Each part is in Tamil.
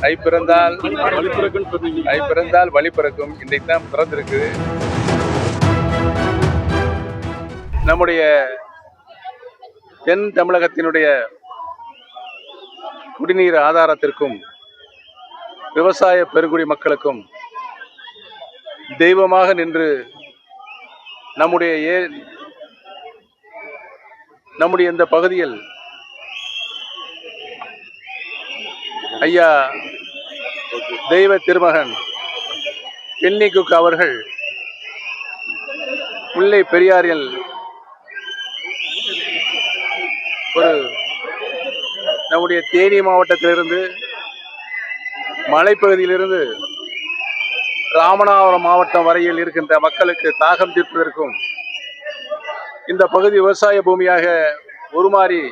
ஐ பிறந்தால் ஐ பிறந்தால் வழி பிறக்கும். இன்றைக்கு தான் பிறந்திருக்குது நம்முடைய தென் தமிழகத்தினுடைய குடிநீர் ஆதாரத்திற்கும் விவசாய பெருங்குடி மக்களுக்கும் தெய்வமாக நின்று நம்முடைய ஏ நம்முடைய இந்த பகுதியில் ஐயா தெய்வ திருமகன் பென்னிக்குக் அவர்கள் முல்லை பெரியாரில் ஒரு நம்முடைய தேனி மாவட்டத்திலிருந்து மலைப்பகுதியிலிருந்து ராமநாதபுரம் மாவட்டம் வரையில் இருக்கின்ற மக்களுக்கு தாகம் தீர்ப்பதற்கும் இந்த பகுதி விவசாய பூமியாக உருமாறி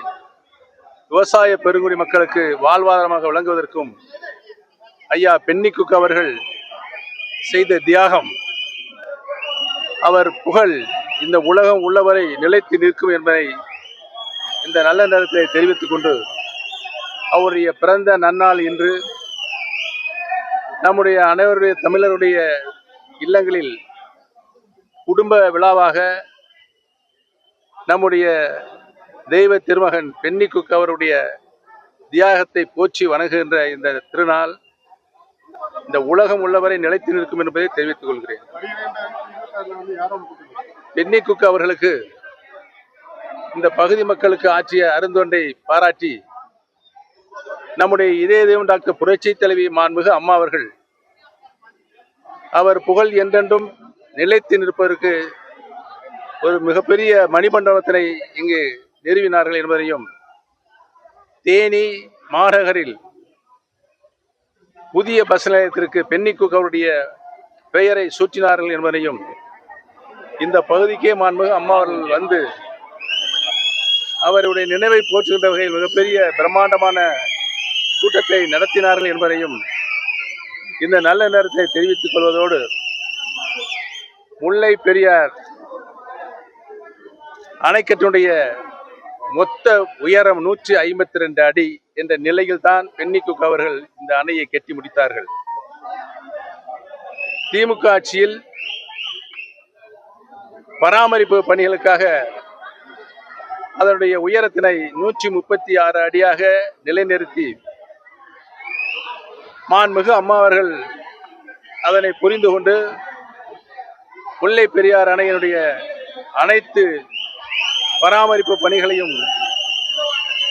விவசாய பெருங்குடி மக்களுக்கு வாழ்வாதாரமாக விளங்குவதற்கும் ஐயா பென்னிக்குக் அவர்கள் செய்த தியாகம் அவர் புகழ் இந்த உலகம் உள்ளவரை நிலைத்து நிற்கும் என்பதை இந்த நல்ல நேரத்தை தெரிவித்துக் கொண்டு அவருடைய பிறந்த நன்னாள் இன்று நம்முடைய அனைவருடைய தமிழருடைய இல்லங்களில் குடும்ப விழாவாக நம்முடைய தெய்வ திருமகன் பென்னிக்குக் அவருடைய தியாகத்தை போற்றி வணங்குகின்ற இந்த திருநாள் இந்த உலகம் உள்ளவரை நிலைத்து நிற்கும் என்பதை தெரிவித்துக் கொள்கிறேன். பென்னிக்குக் அவர்களுக்கு இந்த பகுதி மக்களுக்கு ஆற்றிய அருந்தொண்டை பாராட்டி நம்முடைய இதய தெய்வம் டாக்டர் புரட்சி தலைவி மாண்புகு அம்மா அவர்கள் அவர் புகழ் என்றென்றும் நிலைத்து நிற்பதற்கு ஒரு மிகப்பெரிய மணிமண்டபத்தினை இங்கு நிறுவினார்கள் என்பதையும் தேனி மாநகரில் புதிய பஸ் நிலையத்திற்கு பென்னிக்குக் அவருடைய பெயரை சூட்டினார்கள் என்பதையும் இந்த பகுதிக்கே மாண்புமிகு அம்மா அவர்கள் வந்து அவருடைய நினைவை போற்றுகின்ற வகையில் மிகப்பெரிய பிரம்மாண்டமான கூட்டத்தை நடத்தினார்கள் என்பதையும் இந்த நல்ல நேரத்தை தெரிவித்துக் கொள்வதோடு முல்லை பெரியார் அணைக்கட்டுடைய மொத்த உயரம் நூற்றி ஐம்பத்தி ரெண்டு அடி என்ற நிலையில் தான் பென்னிக்குக் அவர்கள் இந்த அணையை கட்டி முடித்தார்கள். திமுக ஆட்சியில் பராமரிப்பு பணிகளுக்காக அதனுடைய உயரத்தினை நூற்றி முப்பத்தி ஆறு அடியாக நிலைநிறுத்தி மாண்புமிகு அம்மா அவர்கள் அதனை புரிந்து கொண்டு முல்லை பெரியார் அணையினுடைய அனைத்து பராமரிப்பு பணிகளையும்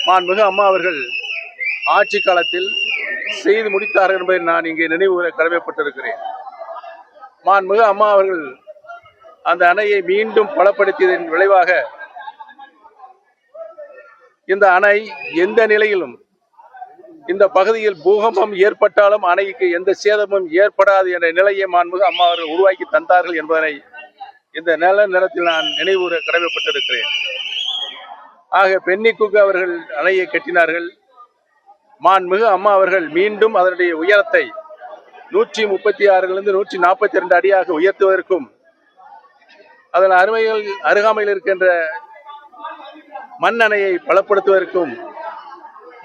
மாண்புமிகு அம்மா அவர்கள் ஆட்சி காலத்தில் செய்து முடித்தார்கள் என்பதை நான் இங்கே நினைவுகூற கடமைப்பட்டிருக்கிறேன். மாண்புமிகு அம்மா அவர்கள் அந்த அணையை மீண்டும் பலப்படுத்தியதன் விளைவாக இந்த அணை எந்த நிலையிலும் இந்த பகுதியில் பூகம்பம் ஏற்பட்டாலும் அணைக்கு எந்த சேதமும் ஏற்படாது என்ற நிலையை மாண்புமிகு அம்மா அவர்கள் உருவாக்கி தந்தார்கள் என்பதனை இந்த நில நேரத்தில் நான் நினைவுற கடமைப்பட்டிருக்கிறேன். ஆக பென்னிக்குக்கு அவர்கள் அணையை கட்டினார்கள். மாண்புமிகு அம்மா அவர்கள் மீண்டும் அதனுடைய உயரத்தை நூற்றி முப்பத்தி ஆறிலிருந்து நூற்றி நாற்பத்தி ரெண்டு அடியாக உயர்த்துவதற்கும் அதன் அருமைகள் அருகாமையில் இருக்கின்ற மண்ணணையை பலப்படுத்துவதற்கும்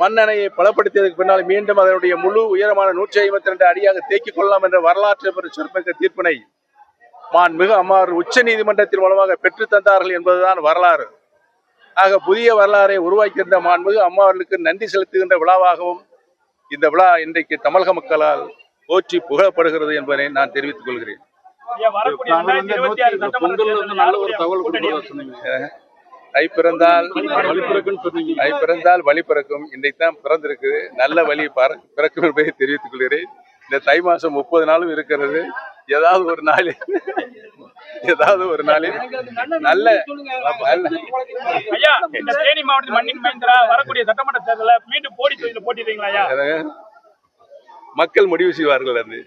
மண்ணணையை பலப்படுத்தியதற்கு பின்னால் மீண்டும் அதனுடைய முழு உயரமான நூற்றி ஐம்பத்தி ரெண்டு அடியாக தேக்கிக் கொள்ளலாம் என்ற வரலாற்று பெற்ற சிறப்பிக்க தீர்ப்பினை மாண்புமிகு அம்மார் உச்ச நீதிமன்றத்தின் மூலமாக பெற்றுத் தந்தார்கள் என்பதுதான் வரலாறு. ஆக புதிய வரலாறை உருவாக்கியிருந்த மாண்புமிகு அம்மா அவர்களுக்கு நன்றி செலுத்துகின்ற விழாவாகவும் இந்த விழா இன்றைக்கு தமிழக மக்களால் போற்றி புகழப்படுகிறது என்பதை நான் தெரிவித்துக் கொள்கிறேன். ஐயா, வரக்கூடிய அவர் வந்து 2026 நோக்கி சட்டமன்ற பொங்கல் வந்து தேர்தலில் நல்ல ஒரு யாருடைய தகவல் கூட்டணி கொடுக்குறதா சொன்னீங்க. ஐ பிறந்தால் ஐ பிறந்தால் வழி பிறக்கும். இன்றைக்கு தான் பிறந்திருக்குது. நல்ல வழி பற- பிறக்கும் என்பதை தெரிவித்துக் கொள்கிறேன். இந்த தை மாசம் முப்பது நாளும் இருக்கிறது. ஏதாவது ஒரு நாளில் ஏதாவது ஒரு நாளில் நல்ல ஐயா இந்த தேனி மாவட்டத்தில் மண்ணின் மைந்தரா வரக்கூடிய சட்டமன்ற தேர்தலில் மீண்டும் போடி தொகுதியில் போட்டிடுறீங்களா மக்கள் முடிவு செய்வார்கள் அது.